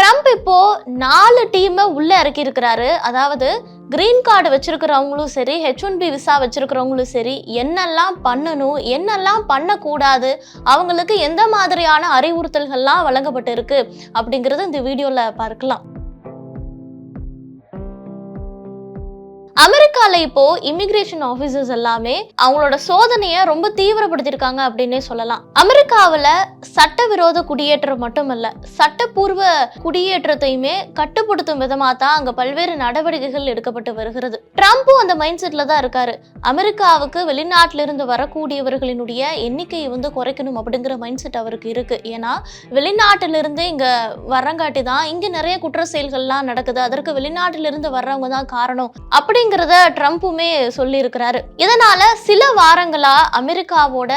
Trump இப்போ நாலு டீமை உள்ள இறக்கி இருக்கிறாரு அதாவது கிரீன் கார்டு வச்சிருக்கிறவங்களும் சரி ஹெச் ஒன் பி விசா வச்சிருக்கிறவங்களும் சரி என்னெல்லாம் பண்ணணும் என்னெல்லாம் பண்ணக்கூடாது அவங்களுக்கு எந்த மாதிரியான அறிவுறுத்தல்கள்லாம் வழங்கப்பட்டு இருக்கு இந்த வீடியோவில் பார்க்கலாம். அமெரிக்கால இப்போ இமிகிரேஷன் ஆபீசர்ஸ் எல்லாமே அவங்களோட சோதனையை ரொம்ப தீவிரப்படுத்தியிருக்காங்க அப்படின்னே சொல்லலாம். அமெரிக்காவில் சட்டவிரோத குடியேற்றம் மட்டுமல்ல சட்டப்பூர்வ குடியேற்றத்தையுமே கட்டுப்படுத்தும் விதமா தான் அங்க பல்வேறு நடவடிக்கைகள் எடுக்கப்பட்டு வருகிறது. ட்ரம்ப்பும் அந்த மைண்ட் செட்ல தான் இருக்காரு. அமெரிக்காவுக்கு வெளிநாட்டில இருந்து வரக்கூடியவர்களினுடைய எண்ணிக்கையை வந்து குறைக்கணும் அப்படிங்கிற மைண்ட் செட் அவருக்கு இருக்கு. ஏன்னா வெளிநாட்டில இருந்து இங்க வரங்காட்டி தான் இங்க நிறைய குற்ற செயல்கள்லாம் நடக்குது. அதற்கு வெளிநாட்டில இருந்து வர்றவங்க தான் காரணம். அப்படிங்கிறத ட்ரம்ப்புமே சொல்லியிருக்கிறாரு. இதனால சில வாரங்களா அமெரிக்காவோட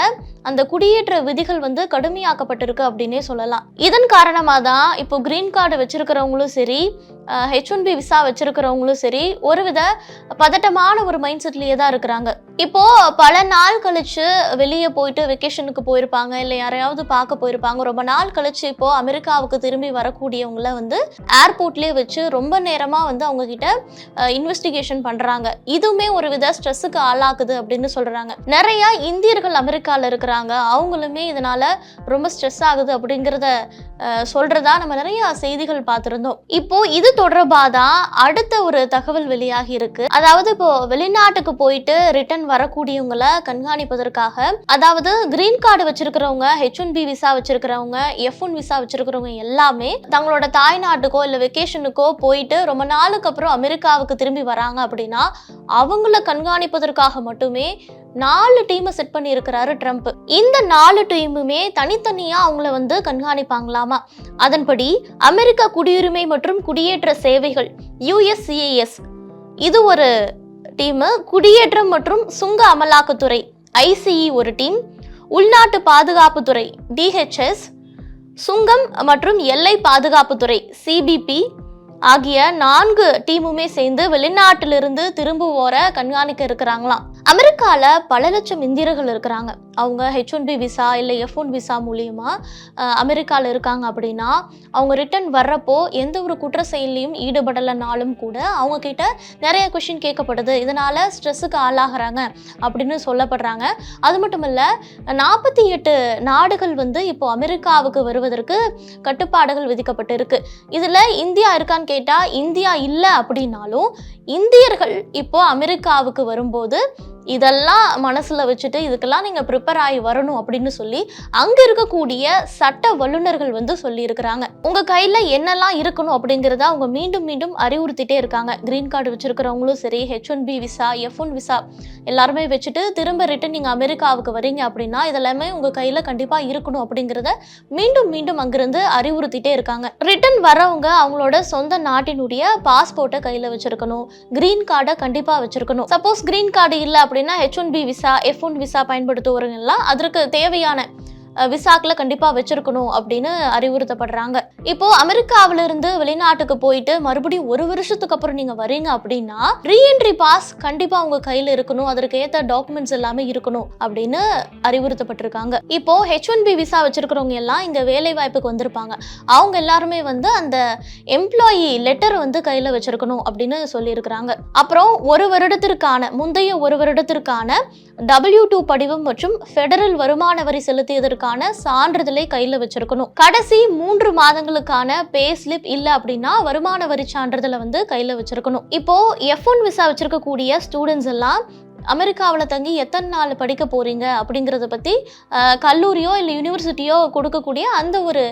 அந்த குடியேற்ற விதிகள் வந்து கடுமையாக்கப்பட்டிருக்கு அப்படின்னே சொல்லலாம். இதன் காரணமாக தான் இப்போ கிரீன் கார்டு வச்சிருக்கிறவங்களும் சரி ஹெச் ஒன் பி விசா வச்சிருக்கிறவங்களும் சரி ஒருவித பதட்டமான ஒரு மைண்ட் செட்லேயே தான் இருக்கிறாங்க. இப்போ பல நாள் கழிச்சு வெளியே போயிட்டு வெக்கேஷனுக்கு போயிருப்பாங்க இல்லை யாரையாவது பார்க்க போயிருப்பாங்க. ரொம்ப நாள் கழிச்சு இப்போ அமெரிக்காவுக்கு திரும்பி வரக்கூடியவங்கள வந்து ஏர்போர்ட்லேயே வச்சு ரொம்ப நேரமாக வந்து அவங்க கிட்ட இன்வெஸ்டிகேஷன் பண்ணுறாங்க இதுவுமே ஒரு வித ஸ்ட்ரெஸ்ஸுக்கு ஆளாக்குது அப்படின்னு சொல்கிறாங்க நிறையா இந்தியர்கள் அமெரிக்காவில் இருக்கிற இருக்கிறாங்க அவங்களுமே இதனால் ரொம்ப ஸ்ட்ரெஸ் ஆகுது அப்படிங்கிறத சொல்கிறதா நம்ம நிறைய செய்திகள் பார்த்துருந்தோம். இப்போ இது தொடர்பாக தான் அடுத்த ஒரு தகவல் வெளியாகி இருக்கு. அதாவது இப்போ வெளிநாட்டுக்கு போயிட்டு ரிட்டர்ன் வரக்கூடியவங்களை கண்காணிப்பதற்காக அதாவது கிரீன் கார்டு வச்சிருக்கிறவங்க ஹெச் ஒன் பி விசா வச்சிருக்கிறவங்க எஃப் ஒன் விசா வச்சிருக்கிறவங்க எல்லாமே தங்களோட தாய்நாட்டுக்கோ இல்லை வெக்கேஷனுக்கோ போயிட்டு ரொம்ப நாளுக்கு அப்புறம் அமெரிக்காவுக்கு திரும்பி வராங்க அப்படின்னா அவங்கள கண்காணிப்பதற்காக மட்டுமே நாலு டீமை செட் பண்ணியிருக்கிறாரு ட்ரம்ப் இந்த நாலு டீமுமே தனித்தனியாக அவங்கள வந்து கண்காணிப்பாங்களாமா? அதன்படி அமெரிக்க குடியுரிமை மற்றும் குடியேற்ற சேவைகள் யுஎஸ்சிஏஎஸ் இது ஒரு டீமு குடியேற்றம் மற்றும் சுங்க அமலாக்கத்துறை ஐசிஇ ஒரு டீம் உள்நாட்டு பாதுகாப்புத்துறை டிஹெச்எஸ் சுங்கம் மற்றும் எல்லை பாதுகாப்புத்துறை சிபிபி ஆகிய நான்கு டீமுமே சேர்ந்து வெளிநாட்டிலிருந்து திரும்புவோரை கண்காணிக்க இருக்கிறாங்களாம். அமெரிக்காவில் பல லட்சம் இந்தியர்கள் இருக்கிறாங்க. அவங்க ஹெச் ஒன் பி விசா இல்லை எஃப் ஒன் விசா மூலியமாக அமெரிக்காவில் இருக்காங்க அப்படின்னா அவங்க ரிட்டர்ன் வர்றப்போ எந்த ஒரு குற்ற செயல்லையும் ஈடுபடலைனாலும் கூட அவங்க கிட்ட நிறைய கொஷின் கேட்கப்படுது. இதனால் ஸ்ட்ரெஸ்ஸுக்கு ஆளாகிறாங்க அப்படின்னு சொல்லப்படுறாங்க. அது மட்டும் இல்லை நாற்பத்தி எட்டு நாடுகள் வந்து இப்போ அமெரிக்காவுக்கு வருவதற்கு கட்டுப்பாடுகள் விதிக்கப்பட்டு இருக்கு இதில் இந்தியா இருக்கான்னு கேட்டால் இந்தியா இல்லை அப்படின்னாலும் இந்தியர்கள் இப்போ அமெரிக்காவுக்கு வரும்போது இதெல்லாம் மனசில் வச்சுட்டு இதுக்கெல்லாம் நீங்கள் ப்ரிப்பேர் ஆகி வரணும் அப்படின்னு சொல்லி அங்கே இருக்கக்கூடிய சட்ட வல்லுநர்கள் வந்து சொல்லியிருக்கிறாங்க. உங்கள் கையில் என்னெல்லாம் இருக்கணும் அப்படிங்கிறத அவங்க மீண்டும் மீண்டும் அறிவுறுத்திட்டே இருக்காங்க. க்ரீன் கார்டு வச்சுருக்கிறவங்களும் சரி H one B visa F one visa எல்லாருமே வச்சுட்டு திரும்ப ரிட்டன் நீங்கள் அமெரிக்காவுக்கு வரீங்க அப்படின்னா இதெல்லாமே உங்கள் கையில் கண்டிப்பாக இருக்கணும் அப்படிங்கிறத மீண்டும் மீண்டும் அங்கிருந்து அறிவுறுத்திட்டே இருக்காங்க. ரிட்டன் வரவங்க அவங்களோட சொந்த நாட்டினுடைய பாஸ்போர்ட்டை கையில் வச்சுருக்கணும். க்ரீன் கார்டை கண்டிப்பாக வச்சுருக்கணும். சப்போஸ் க்ரீன் கார்டு இல்லை அப்படின்னா H one B visa F one visa பயன்படுத்துவவர்கள்லாம் அதற்கு தேவையான விசாக்கில் கண்டிப்பாக கண்டிப்பா வச்சிருக்கணும் அப்படின்னு அறிவுறுத்தப்படுறாங்க. இப்போ அமெரிக்காவில இருந்து வெளிநாட்டுக்கு போயிட்டு மறுபடியும் ஒரு வருஷத்துக்கு அப்புறம் நீங்க வரீங்க அப்படின்னா ரீஎன்ட்ரி பாஸ் கண்டிப்பா உங்க கையில இருக்கணும். அதற்கு ஏத்த டாக்குமெண்ட்ஸ் எல்லாமே இருக்கணும் அப்படின்னு அறிவுறுத்தப்பட்டிருக்காங்க. இப்போ ஹெச் ஒன் பி விசா வச்சிருக்கிறவங்க எல்லாம் இங்க வேலை வாய்ப்புக்கு வந்திருப்பாங்க. அவங்க எல்லாருமே வந்து அந்த எம்ப்ளாயி லெட்டர் வந்து கையில வச்சிருக்கணும் அப்படின்னு சொல்லியிருக்கிறாங்க. அப்புறம் ஒரு வருடத்திற்கான முந்தைய ஒரு வருடத்திற்கான டபிள்யூ டூ படிவம் மற்றும் ஃபெடரல் வருமான வரி செலுத்தியதற்கு செலுத்தியதற்கான சான்றிதழை கையில வச்சிருக்கணும். கடைசி மூன்று மாதங்களுக்கான பே ஸ்லிப் இல்ல அப்படின்னா வருமான வரி சான்றிதழை வந்து கையில வச்சிருக்கணும். இப்போ எஃப் ஒன் விசா வச்சிருக்கக்கூடிய ஸ்டூடெண்ட்ஸ் எல்லாம் அமெரிக்காவில் தங்கி எத்தனை நாள் படிக்க போகிறீங்க அப்படிங்கிறத பற்றி கல்லூரியோ இல்லை யூனிவர்சிட்டியோ கொடுக்கக்கூடிய அந்த ஒரு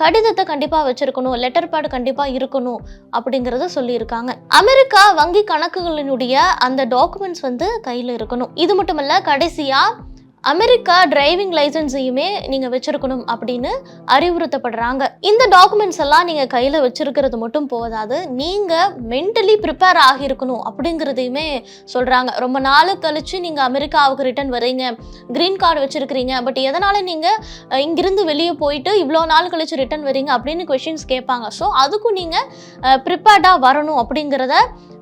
கடிதத்தை கண்டிப்பாக வச்சுருக்கணும். லெட்டர் பேட் கண்டிப்பாக இருக்கணும் அப்படிங்கிறத சொல்லியிருக்காங்க. அமெரிக்கா வங்கி கணக்குகளினுடைய அந்த டாக்குமெண்ட்ஸ் வந்து கையில் இருக்கணும். இது மட்டுமல்ல கடைசியாக அமெரிக்கா டிரைவிங் லைசன்ஸையுமே நீங்க வச்சிருக்கணும் அப்படின்னு அறிவுறுத்தப்படுறாங்க. இந்த டாக்குமெண்ட்ஸ் எல்லாம் நீங்க கையில வச்சிருக்கிறது மட்டும் போதாது நீங்க மென்டலி ப்ரிப்பேர் ஆகியிருக்கணும் அப்படிங்கிறதையுமே சொல்றாங்க. ரொம்ப நாள் கழிச்சு நீங்க அமெரிக்காவுக்கு ரிட்டர்ன் வரீங்க கிரீன் கார்டு வச்சிருக்கிறீங்க பட் எதனால நீங்க இங்கிருந்து வெளியே போயிட்டு இவ்வளோ நாள் கழிச்சு ரிட்டர்ன் வரீங்க அப்படின்னு கொஷின்ஸ் கேட்பாங்க. ஸோ அதுக்கும் நீங்க ப்ரிப்பேர்டாக வரணும் அப்படிங்கிறத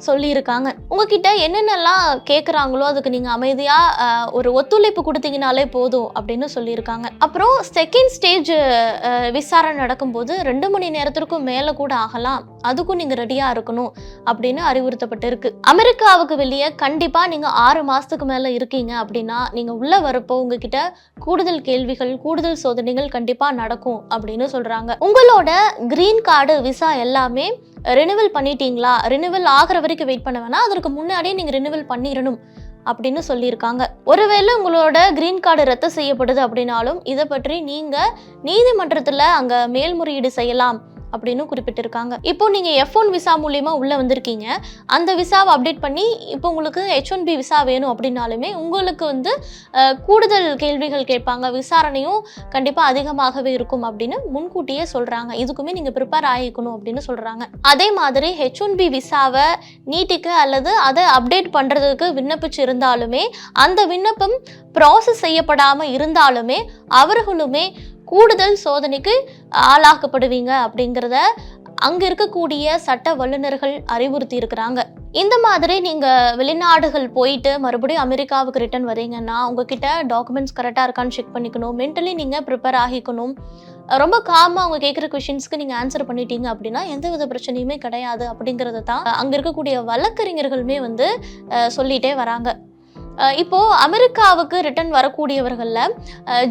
சொல்லியிருக்காங்க. உங்ககிட்ட என்னென்னலாம் கேட்குறாங்களோ அதுக்கு நீங்கள் அமைதியாக ஒரு ஒத்துழைப்பு கொடுத்தீங்கனாலே போதும் அப்படின்னு சொல்லியிருக்காங்க. அப்புறம் செகண்ட் ஸ்டேஜ் விசாரணை நடக்கும்போது ரெண்டு மணி நேரத்திற்கும் மேலே கூட ஆகலாம். அதுக்கும் நீங்கள் ரெடியாக இருக்கணும் அப்படின்னு அறிவுறுத்தப்பட்டிருக்கு. அமெரிக்காவுக்கு வெளியே கண்டிப்பாக நீங்கள் ஆறு மாதத்துக்கு மேலே இருக்கீங்க அப்படின்னா நீங்கள் உள்ளே வரப்போ உங்ககிட்ட கூடுதல் கேள்விகள் கூடுதல் சோதனைகள் கண்டிப்பாக நடக்கும் அப்படின்னு சொல்கிறாங்க உங்களோட கிரீன் கார்டு விசா எல்லாமே ரினுவல் பண்ணிட்டீங்களா? ரினுவல் ஆகிற வரைக்கும் வெயிட் பண்ண வேணாம். அதற்கு முன்னாடியே நீங்கள் ரினுவல் பண்ணிடணும் அப்படின்னு சொல்லியிருக்காங்க. ஒருவேளை உங்களோட கிரீன் கார்டு ரத்து செய்யப்படுது அப்படின்னாலும் இதை பற்றி நீங்கள் நீதிமன்றத்தில் அங்கே மேல்முறையீடு செய்யலாம். அப்படின்னு குறிப்பிட்டிருக்காங்க. இப்போ நீங்கள் எஃப் ஒன் விசா மூலியமா உள்ளே வந்திருக்கீங்க. அந்த விசாவை அப்டேட் பண்ணி இப்போ உங்களுக்கு ஹெச் ஒன் பி விசா வேணும் அப்படின்னாலுமே உங்களுக்கு வந்து கூடுதல் கேள்விகள் கேட்பாங்க. விசாரணையும் கண்டிப்பாக அதிகமாகவே இருக்கும் அப்படின்னு முன்கூட்டியே சொல்கிறாங்க இதுக்குமே நீங்கள் ப்ரிப்பேர் ஆகிக்கணும் அப்படின்னு சொல்கிறாங்க அதே மாதிரி ஹெச் ஒன் பி விசாவை நீட்டிக்க அல்லது அதை அப்டேட் பண்ணுறதுக்கு விண்ணப்பிச்சு இருந்தாலுமே அந்த விண்ணப்பம் ப்ராசஸ் செய்யப்படாமல் இருந்தாலுமே அவர்களுமே கூடுதல் சோதனைக்கு ஆளாக்கப்படுவீங்க அப்படிங்கிறத அங்க இருக்கக்கூடிய சட்ட வல்லுநர்கள் அறிவுறுத்தி இருக்கிறாங்க. இந்த மாதிரி நீங்க வெளிநாடுகள் போயிட்டு மறுபடியும் அமெரிக்காவுக்கு ரிட்டர்ன் வரீங்கன்னா உங்ககிட்ட டாக்குமெண்ட்ஸ் கரெக்டாக இருக்கான்னு செக் பண்ணிக்கணும். மென்டலி நீங்க ப்ரிப்பேர் ஆகிக்கணும். ரொம்ப காமாக அவங்க கேட்குற கொஷின்ஸ்க்கு நீங்கள் ஆன்சர் பண்ணிட்டீங்க அப்படின்னா எந்த வித பிரச்சனையுமே கிடையாது அப்படிங்கிறத தான் அங்கே இருக்கக்கூடிய வழக்கறிஞர்களுமே வந்து சொல்லிகிட்டே சொல்லிட்டே வராங்க. இப்போ அமெரிக்காவுக்கு ரிட்டர்ன் வரக்கூடியவர்களில்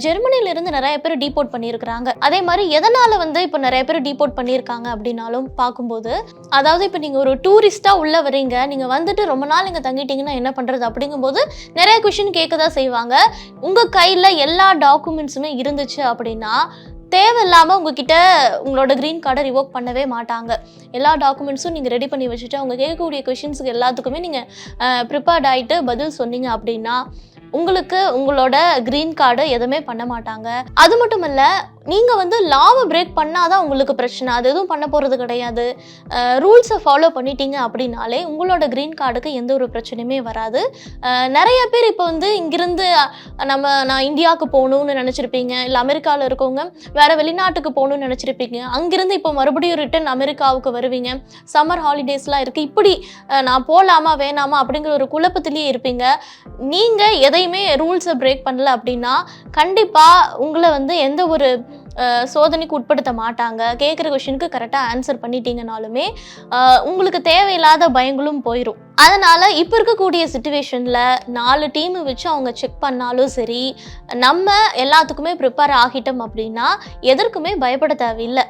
ஜெர்மனில இருந்து நிறைய பேர் டீபோர்ட் பண்ணியிருக்கிறாங்க. அதே மாதிரி எதனால வந்து இப்போ நிறைய பேர் டீபோர்ட் பண்ணியிருக்காங்க அப்படின்னாலும் பார்க்கும்போது அதாவது இப்போ நீங்கள் ஒரு டூரிஸ்ட்டாக உள்ள வரீங்க நீங்கள் வந்துட்டு ரொம்ப நாள் இங்கே தங்கிட்டீங்கன்னா என்ன பண்ணுறது அப்படிங்கும்போது நிறைய கொஷின் கேட்க தான் செய்வாங்க. உங்கள் கையில் எல்லா டாக்குமெண்ட்ஸுமே இருந்துச்சு அப்படின்னா தேவையில்லாமல் உங்ககிட்ட உங்களோட க்ரீன் கார்டை ரிவோக் பண்ணவே மாட்டாங்க. எல்லா டாக்குமெண்ட்ஸும் நீங்கள் ரெடி பண்ணி வச்சுட்டு அவங்க கேட்கக்கூடிய கொஷின்ஸுக்கு எல்லாத்துக்குமே நீங்கள் ப்ரிப்பேர்ட் ஆகிட்டு பதில் சொன்னீங்க அப்படின்னா உங்களுக்கு உங்களோட க்ரீன் கார்டு எதுவுமே பண்ண மாட்டாங்க. அது மட்டும் இல்லை நீங்கள் வந்து லாவை பிரேக் பண்ணாதான் உங்களுக்கு பிரச்சனை. அது எதுவும் பண்ண போகிறது கிடையாது. ரூல்ஸை ஃபாலோ பண்ணிட்டீங்க அப்படின்னாலே உங்களோட க்ரீன் கார்டுக்கு எந்த ஒரு பிரச்சனையுமே வராது. நிறைய பேர் இப்போ வந்து இங்கிருந்து நம்ம நான் இந்தியாவுக்கு போகணும்னு நினச்சிருப்பீங்க. இல்லை அமெரிக்காவில் இருக்கவங்க வேறு வெளிநாட்டுக்கு போகணும்னு நினச்சிருப்பீங்க. அங்கிருந்து இப்போ மறுபடியும் ரிட்டர்ன் அமெரிக்காவுக்கு வருவீங்க. சம்மர் ஹாலிடேஸ்லாம் இருக்குது இப்படி நான் போகலாமா வேணாமா அப்படிங்கிற ஒரு குழப்பத்திலேயே இருப்பீங்க. நீங்கள் எதையுமே ரூல்ஸை பிரேக் பண்ணல அப்படின்னா கண்டிப்பாக உங்களை வந்து எந்த ஒரு சோதனைக்கு உட்படுத்த மாட்டாங்க. கேட்குற கொஷினுக்கு கரெக்டாக ஆன்சர் பண்ணிட்டீங்கனாலுமே உங்களுக்கு தேவையில்லாத பயங்களும் போயிடும் அதனால் இப்போ இருக்கக்கூடிய சுச்சுவேஷனில் நாலு டீம் வச்சு அவங்க செக் பண்ணாலும் சரி நம்ம எல்லாத்துக்குமே ப்ரிப்பேர் ஆகிட்டோம் அப்படின்னா எதற்குமே பயப்பட தேவையில்லை.